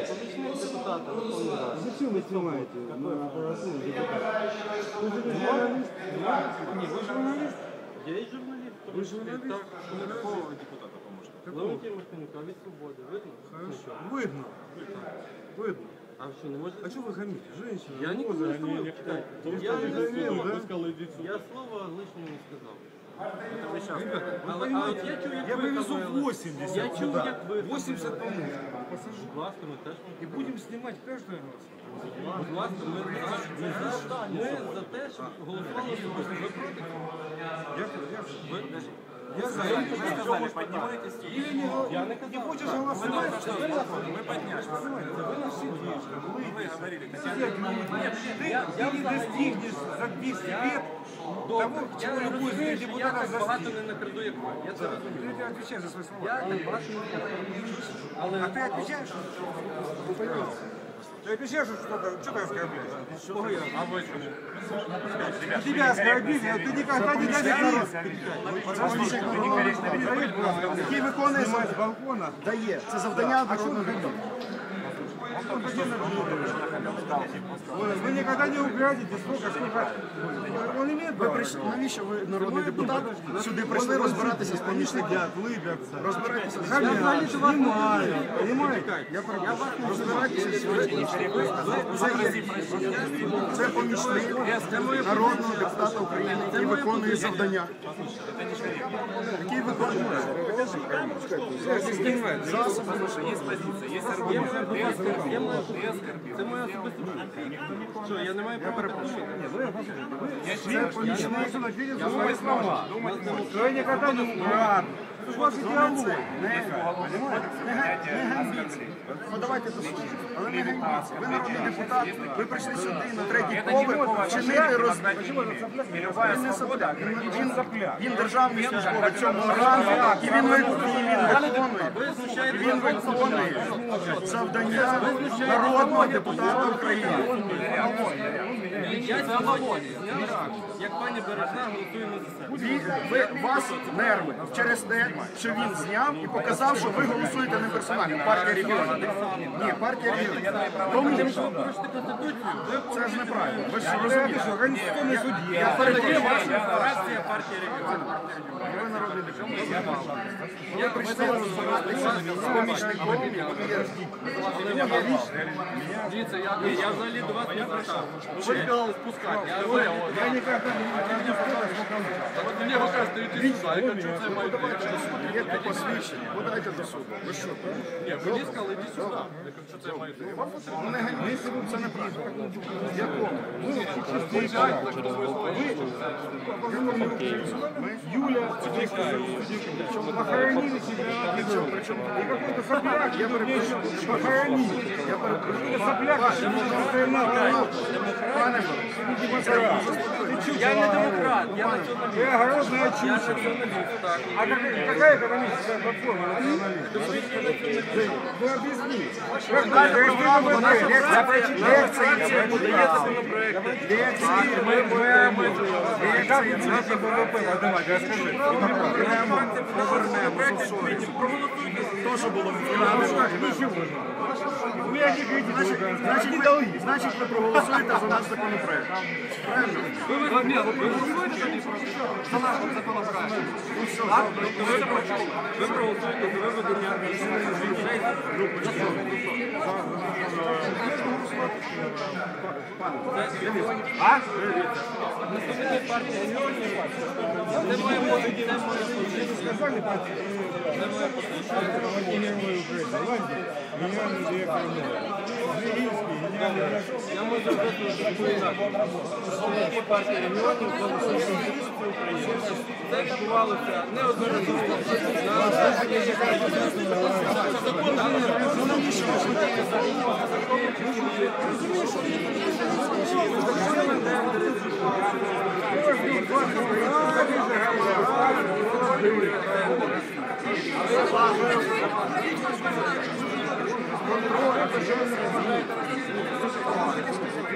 Помічник депутата Верховної Ради. Зачем вы снимаете на аппаратуру депутата? Вы же не журналист? Ні, ви журналіст? Я і журналіст. Ви журналіст? Так. Якого депутата поможете? Леонтій Мартинюка від свободи. Видно? Хорошо. Видно. Видно. А що, не можете? А что вы хамите? Женщина. Я не возраст. комментую. Я, не не говорил, да? я слова лишнього не сказав. Вы понимаете, я говорили. 80 Я чув, сюда. як ви 80 говорили. помощь. Посажу. Будь ласка, ми теж И будем снимать каждое раз. Будь ласка, ми, ми, за, ми за те, щоб голосували. Ви проти? Дякую, Ви, я за. Вы сказали, поднимайтесь. Или не, я не не казав. хочешь голосовать? Мы поднялись. Вы нас сидишь. Вы говорили. Ты, ты не достигнешь за 200 лет того, к Я чему не любой розумію, из що я депутатов так багато достиг. не накраду, як ви. Я це розумію. Ты отвечаешь за свои слова. Я так багато не накраду. Але А ты отвечаешь? Ты отвечаешь, что ты, что ты оскорбляешь? А вы что? Тебя оскорбили, а ты никогда не добился. Який виконує з балкона, дає. Це завдання народного Вы никогда не украдете столько, сколько он имеет право. Навіщо ви, народний депутат, сюди прийшли розбиратися з помічником? лыбятся. Розбирайтеся з я вас розбирайтеся є- це помічник народного депутата України, який виконує завдання. Який виконує засоби. Є моя Це моя особиста думка. Що, я не маю права так думати? Це помічник за свої слова. Вы никогда не украдете. Это Не ганьбіться. идеология. Подавайте до суду. Але не ганьбіться. Ви народний депутат, ви прийшли сюди на третій поверх вчинити роз... Він не він, він державний службовець цього органу, і він Ви Він виконує завдання народного депутата України. Як пані Бережна голосуємо за себе. Вас нерви через те, що він зняв і показав, що ви голосуєте не персонально. Партія регіонів. Ні, партія регіонів. Тому ви це ж неправильно. Ви ж розумієте. Я перепрошую. фракція партії регіонів. Ви. Ви прийшли розбиратися з помічником, який є Дивіться, я, я взагалі до вас не звертав. Ви сказали спускати. Я Я никогда не от мені ви кажете, йти сюди. Я кажу, це має бути. є посвідчення. Подайте до суду. Ви що? Ні, мені сказали, йди сюди. Я кажу, це має бути. Ну не ганьбіться, це неправильно. Якому? Юля похоронили себя. И какой-то сопляк, я перепрошую, похоронили. Я перепрошую, сопляк, Пане Я не демократ, я націоналіст. Ты огородная Я чушь. націоналіст, так. А как- какая экономическая платформа националист? Ну объясни. Как так? Лекции, лекции, лекции, Подавать, расскажи. То, що було Значить, ви, значить, ви за наш законопроект. Ви голосуєте за наш законопроект? Ви проголосуєте за виведення А? Наступної партії регіонів. Це має бути, це має бути. Сказали, це моя герои Украины. Ладно, генеральный директор МОР. Зверинский, генеральный директор. Я можу висловити таку інакше. Наступної партії регіонів голосують за Конституцію України. Це відбувалося неодноразово на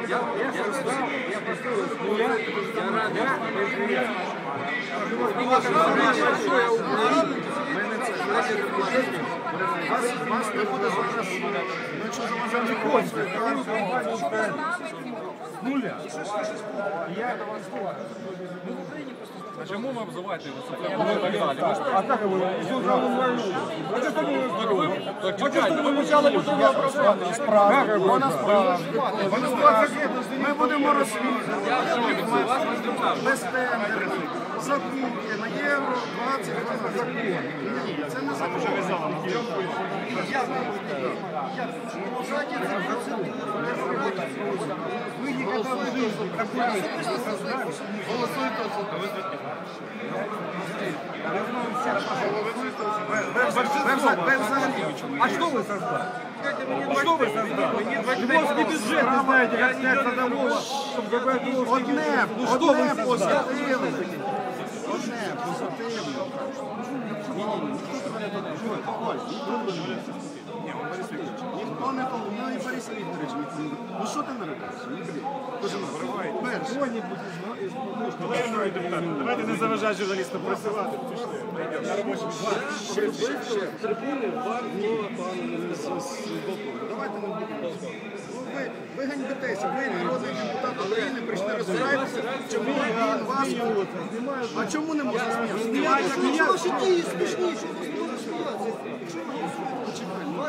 Я, я, я построил с нуля, я радий. я ваша що я у мене це Вас, вас не буде зараз, ну, якщо за вас не хочете, З нуля. А чому ви обзиваєте Висоценка і так далі? Ви ж А как его? Всю траву мою. А что не так так чекайте, ви Сначала людина оправдала. Справа. Вона справа. ми будемо розслідувати. я без тендерів, закупки на євро 20 закон. Ні, це не закон. Вы никогда в жизни такой Ви, взагалі- ви взагалі А что вы создали? А что вы создали? Московский бюджет, вы знаете, как снять с одного, чтобы какая-то одне, Ну что вы одне позитивне. Одне позитивне. Ніхто не пов- ну і Борис Вікторович, ні- ну що ти не? Ну, блін. Перше. Давайте не заважати журналістам працювати. Давайте не будемо. Ну, ви, ви ганьбитеся, ви народний депутат України, прийшли розбирайтеся, чому він вас... А чому не можна сміятися? Сміятися, ваші дії смішні, що ви Почекай, ну,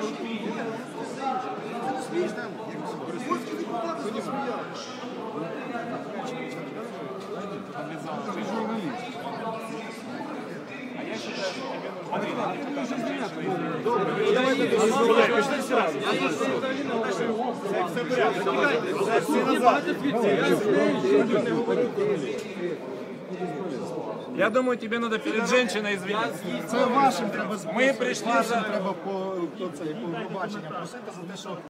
Я думаю, тебе надо перед женщиной извиниться. Це вашим треба Ми прийшли вашим за- треба по, по, це, по побачення просити за те, що